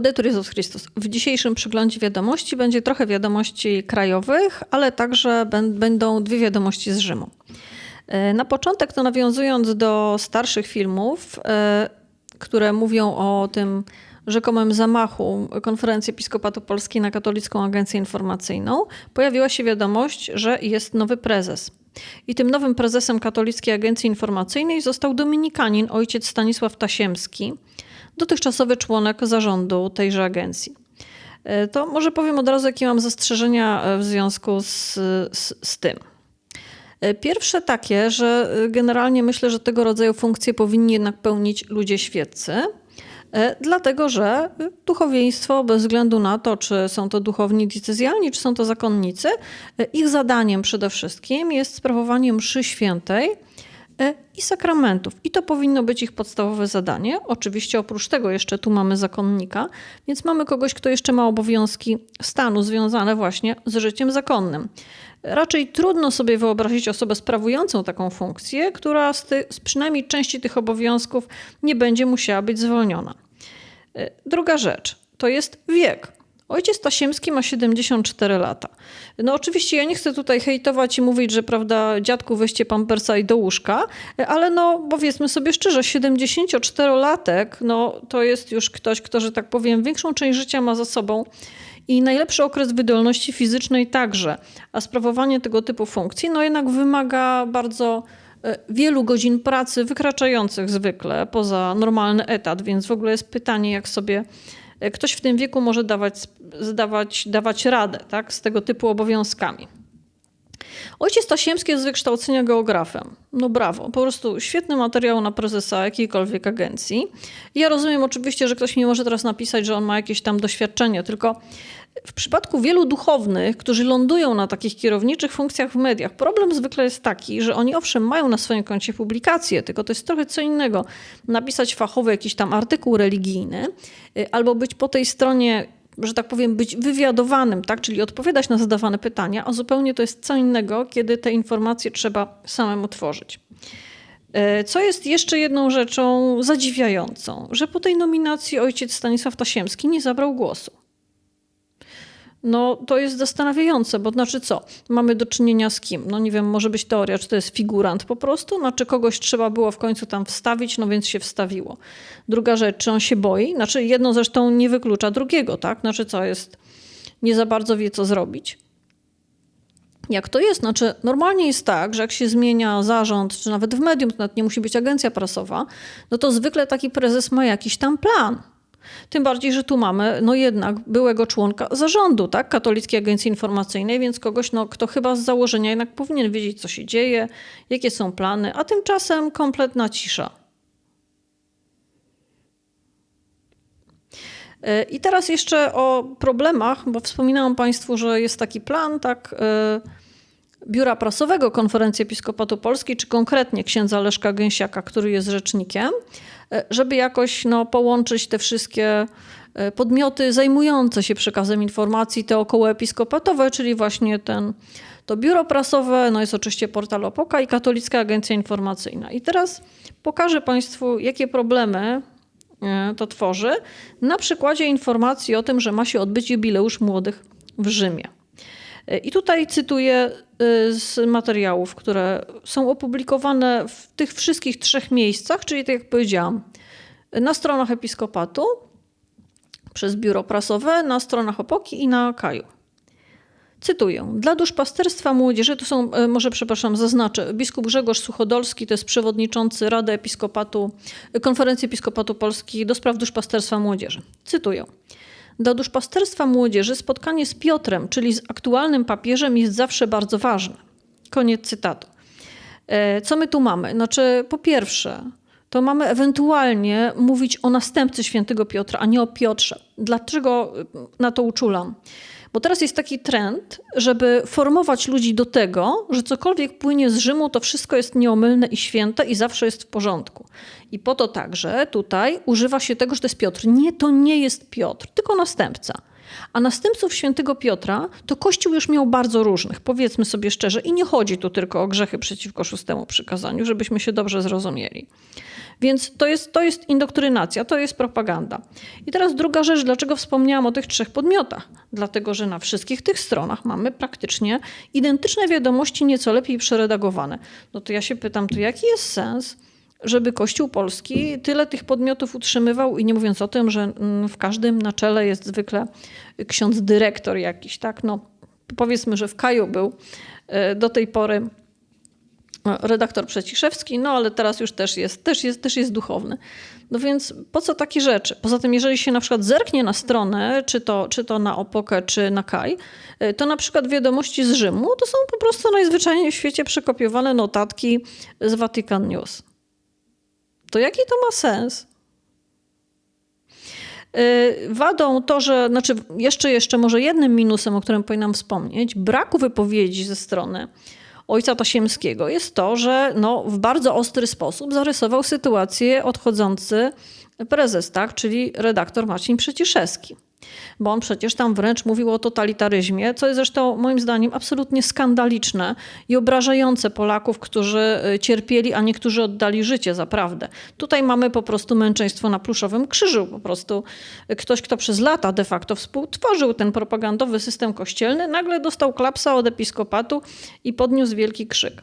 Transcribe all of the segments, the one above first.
Laudetur Jezus Chrystus. W dzisiejszym przeglądzie wiadomości będzie trochę wiadomości krajowych, ale także będą dwie wiadomości z Rzymu. E, na początek to nawiązując do starszych filmów, e, które mówią o tym rzekomym zamachu Konferencji Episkopatu Polski na Katolicką Agencję Informacyjną, pojawiła się wiadomość, że jest nowy prezes. I tym nowym prezesem Katolickiej Agencji Informacyjnej został dominikanin ojciec Stanisław Tasiemski, dotychczasowy członek zarządu tejże agencji. E, to może powiem od razu, jakie mam zastrzeżenia w związku z, z, z tym. E, pierwsze takie, że generalnie myślę, że tego rodzaju funkcje powinni jednak pełnić ludzie świeccy. E, dlatego, że duchowieństwo, bez względu na to, czy są to duchowni decyzjalni, czy są to zakonnicy, e, ich zadaniem przede wszystkim jest sprawowanie mszy świętej e, i sakramentów. I to powinno być ich podstawowe zadanie. Oczywiście oprócz tego jeszcze tu mamy zakonnika, więc mamy kogoś, kto jeszcze ma obowiązki stanu związane właśnie z życiem zakonnym. Raczej trudno sobie wyobrazić osobę sprawującą taką funkcję, która z, ty, z przynajmniej części tych obowiązków nie będzie musiała być zwolniona. E, druga rzecz to jest wiek. Ojciec Tasiemski ma 74 lata. No oczywiście ja nie chcę tutaj hejtować i mówić, że prawda, dziadku weźcie pampersa i do łóżka, e, ale no powiedzmy sobie szczerze, 74-latek no to jest już ktoś, kto, że tak powiem, większą część życia ma za sobą i najlepszy okres wydolności fizycznej także. A sprawowanie tego typu funkcji no jednak wymaga bardzo e, wielu godzin pracy wykraczających zwykle poza normalny etat, więc w ogóle jest pytanie, jak sobie e, ktoś w tym wieku może dawać, zdawać, dawać radę tak, z tego typu obowiązkami. Ojciec Tasiemski jest z wykształcenia geografem. No brawo, po prostu świetny materiał na prezesa jakiejkolwiek agencji. Ja rozumiem oczywiście, że ktoś mi może teraz napisać, że on ma jakieś tam doświadczenie, tylko w przypadku wielu duchownych, którzy lądują na takich kierowniczych funkcjach w mediach, problem zwykle jest taki, że oni owszem mają na swoim koncie publikacje, tylko to jest trochę co innego. Napisać fachowy jakiś tam artykuł religijny y, albo być po tej stronie że tak powiem, być wywiadowanym, tak? czyli odpowiadać na zadawane pytania, a zupełnie to jest co innego, kiedy te informacje trzeba samemu tworzyć. Y, co jest jeszcze jedną rzeczą zadziwiającą, że po tej nominacji ojciec Stanisław Tasiemski nie zabrał głosu. No to jest zastanawiające, bo znaczy co? Mamy do czynienia z kim? No nie wiem, może być teoria, czy to jest figurant po prostu, znaczy kogoś trzeba było w końcu tam wstawić, no więc się wstawiło. Druga rzecz, czy on się boi? Znaczy jedno zresztą nie wyklucza drugiego, tak? Znaczy co jest, nie za bardzo wie co zrobić. Jak to jest? Znaczy, normalnie jest tak, że jak się zmienia zarząd, czy nawet w medium, to nawet nie musi być agencja prasowa, no to zwykle taki prezes ma jakiś tam plan. Tym bardziej, że tu mamy no jednak byłego członka zarządu tak, Katolickiej Agencji Informacyjnej, więc kogoś, no, kto chyba z założenia jednak powinien wiedzieć, co się dzieje, jakie są plany, a tymczasem kompletna cisza. E, I teraz jeszcze o problemach, bo wspominałam Państwu, że jest taki plan, tak, e, Biura Prasowego Konferencji Episkopatu Polski, czy konkretnie księdza Leszka Gęsiaka, który jest rzecznikiem, żeby jakoś no, połączyć te wszystkie e, podmioty zajmujące się przekazem informacji, te okołoepiskopatowe, czyli właśnie ten, to biuro prasowe, no jest oczywiście portal Opoka i Katolicka Agencja Informacyjna. I teraz pokażę Państwu, jakie problemy e, to tworzy na przykładzie informacji o tym, że ma się odbyć jubileusz młodych w Rzymie. I tutaj cytuję y, z materiałów, które są opublikowane w tych wszystkich trzech miejscach, czyli tak jak powiedziałam, na stronach episkopatu, przez biuro prasowe, na stronach Opoki i na Kaju. Cytuję. Dla duszpasterstwa młodzieży, to są, y, może przepraszam, zaznaczę, biskup Grzegorz Suchodolski to jest przewodniczący Rady Episkopatu, Konferencji Episkopatu Polski do spraw duszpasterstwa młodzieży. Cytuję. Dla duszpasterstwa młodzieży spotkanie z Piotrem, czyli z aktualnym papieżem, jest zawsze bardzo ważne. Koniec cytatu. E, co my tu mamy? Znaczy, po pierwsze, to mamy ewentualnie mówić o następcy świętego Piotra, a nie o Piotrze. Dlaczego na to uczulam? Bo teraz jest taki trend, żeby formować ludzi do tego, że cokolwiek płynie z Rzymu, to wszystko jest nieomylne i święte i zawsze jest w porządku. I po to także tutaj używa się tego, że to jest Piotr. Nie, to nie jest Piotr, tylko następca. A następców świętego Piotra to Kościół już miał bardzo różnych, powiedzmy sobie szczerze, i nie chodzi tu tylko o grzechy przeciwko szóstemu przykazaniu, żebyśmy się dobrze zrozumieli. Więc to jest, to jest indoktrynacja, to jest propaganda. I teraz druga rzecz, dlaczego wspomniałam o tych trzech podmiotach? Dlatego, że na wszystkich tych stronach mamy praktycznie identyczne wiadomości, nieco lepiej przeredagowane. No to ja się pytam, to jaki jest sens? żeby Kościół Polski tyle tych podmiotów utrzymywał i nie mówiąc o tym, że mm, w każdym na czele jest zwykle ksiądz dyrektor jakiś, tak? No, powiedzmy, że w Kaju był e, do tej pory redaktor Przeciszewski, no ale teraz już też jest, też jest, też jest duchowny. No więc po co takie rzeczy? Poza tym, jeżeli się na przykład zerknie na stronę, czy to, czy to na Opokę, czy na Kaj, y, to na przykład wiadomości z Rzymu to są po prostu najzwyczajniej w świecie przekopiowane notatki z Vatican News. To jaki to ma sens? Y, wadą to, że, znaczy jeszcze, jeszcze może jednym minusem, o którym powinnam wspomnieć, braku wypowiedzi ze strony ojca Tasiemskiego jest to, że no, w bardzo ostry sposób zarysował sytuację odchodzący prezes, tak, czyli redaktor Marcin Przeciszewski bo on przecież tam wręcz mówił o totalitaryzmie, co jest zresztą moim zdaniem absolutnie skandaliczne i obrażające Polaków, którzy y, cierpieli, a niektórzy oddali życie za prawdę. Tutaj mamy po prostu męczeństwo na pluszowym krzyżu. Po prostu ktoś, kto przez lata de facto współtworzył ten propagandowy system kościelny, nagle dostał klapsa od episkopatu i podniósł wielki krzyk.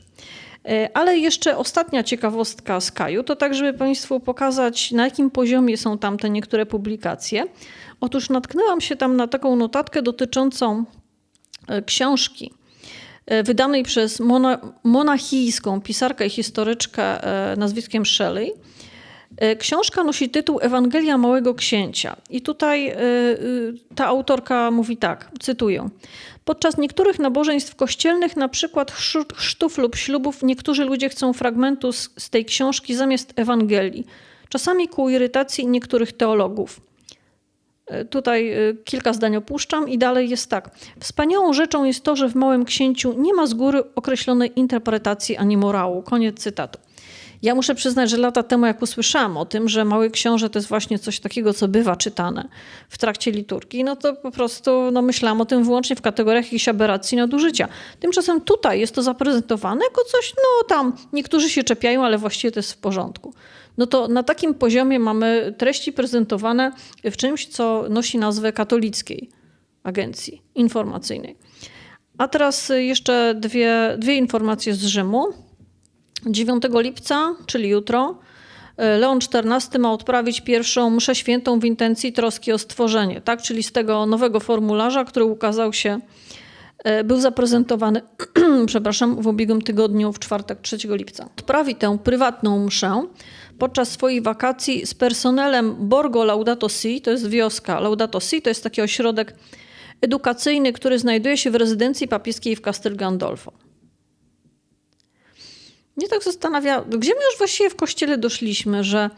Y, ale jeszcze ostatnia ciekawostka z Kaju, to tak, żeby Państwu pokazać, na jakim poziomie są tam te niektóre publikacje. Otóż natknęłam się tam na taką notatkę dotyczącą e, książki e, wydanej przez mona, monachijską pisarkę i historyczkę e, nazwiskiem Shelley. Książka nosi tytuł Ewangelia Małego Księcia. I tutaj ta autorka mówi tak, cytuję. Podczas niektórych nabożeństw kościelnych, na przykład chrztów lub ślubów, niektórzy ludzie chcą fragmentu z, z tej książki zamiast Ewangelii. Czasami ku irytacji niektórych teologów. E, tutaj e, kilka zdań opuszczam i dalej jest tak. Wspaniałą rzeczą jest to, że w Małym Księciu nie ma z góry określonej interpretacji ani morału. Koniec cytatu. Ja muszę przyznać, że lata temu, jak usłyszałam o tym, że Mały Książę to jest właśnie coś takiego, co bywa czytane w trakcie liturgii, no to po prostu no, myślałam o tym wyłącznie w kategoriach jakiejś aberracji nadużycia. Tymczasem tutaj jest to zaprezentowane jako coś, no tam niektórzy się czepiają, ale właściwie to jest w porządku no to na takim poziomie mamy treści prezentowane w czymś, co nosi nazwę katolickiej agencji informacyjnej. A teraz jeszcze dwie, dwie informacje z Rzymu. 9 lipca, czyli jutro, Leon XIV ma odprawić pierwszą mszę świętą w intencji troski o stworzenie, tak? czyli z tego nowego formularza, który ukazał się, e, był zaprezentowany przepraszam, w ubiegłym tygodniu, w czwartek 3 lipca. Odprawi tę prywatną mszę podczas swoich wakacji z personelem Borgo Laudato Si, to jest wioska. Laudato Si to jest taki ośrodek edukacyjny, który znajduje się w rezydencji papieskiej w Castel Gandolfo. Mnie tak zastanawia, gdzie my już właściwie w kościele doszliśmy, że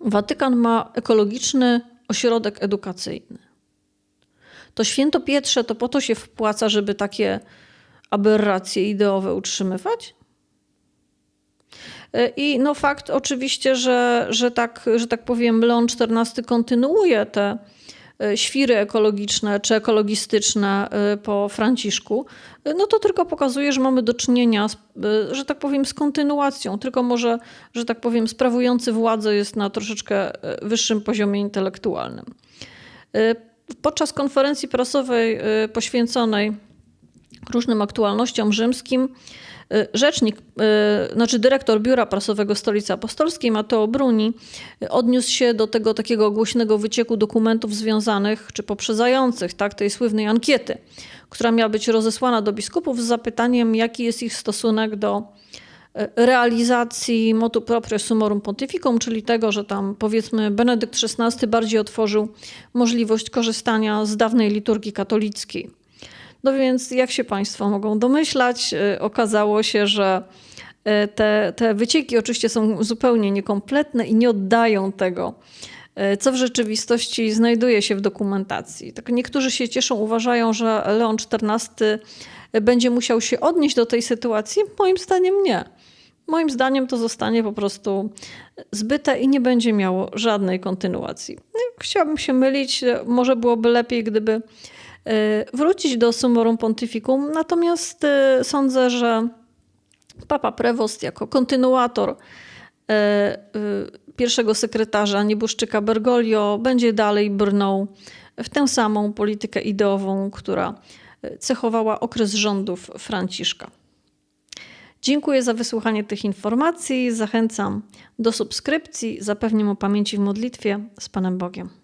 Watykan ma ekologiczny ośrodek edukacyjny. To święto Pietrze to po to się wpłaca, żeby takie aberracje ideowe utrzymywać? I no fakt oczywiście, że, że, tak, że tak powiem, Leon XIV kontynuuje te e, świry ekologiczne czy ekologistyczne e, po Franciszku, e, no to tylko pokazuje, że mamy do czynienia, z, że tak powiem, z kontynuacją, tylko może, że tak powiem, sprawujący władzę jest na troszeczkę wyższym poziomie intelektualnym. Podczas konferencji prasowej poświęconej różnym aktualnościom rzymskim, rzecznik, y, znaczy dyrektor Biura Prasowego Stolicy Apostolskiej, Mateo Bruni, odniósł się do tego takiego głośnego wycieku dokumentów związanych czy poprzedzających tak, tej słynnej ankiety, która miała być rozesłana do biskupów z zapytaniem, jaki jest ich stosunek do y, realizacji motu proprio sumorum pontificum, czyli tego, że tam powiedzmy Benedykt XVI bardziej otworzył możliwość korzystania z dawnej liturgii katolickiej. No więc, jak się Państwo mogą domyślać, y, okazało się, że y, te, te wycieki oczywiście są zupełnie niekompletne i nie oddają tego, y, co w rzeczywistości znajduje się w dokumentacji. Tak niektórzy się cieszą, uważają, że Leon XIV będzie musiał się odnieść do tej sytuacji. Moim zdaniem nie. Moim zdaniem to zostanie po prostu zbyte i nie będzie miało żadnej kontynuacji. Chciałabym się mylić, może byłoby lepiej, gdyby wrócić do Summorum Pontificum, natomiast e, sądzę, że Papa Prevost jako kontynuator y, pierwszego sekretarza nieboszczyka Bergoglio będzie dalej brnął w tę samą politykę ideową, która cechowała okres rządów Franciszka. Dziękuję za wysłuchanie tych informacji. Zachęcam do subskrypcji. Zapewniam o pamięci w modlitwie z Panem Bogiem.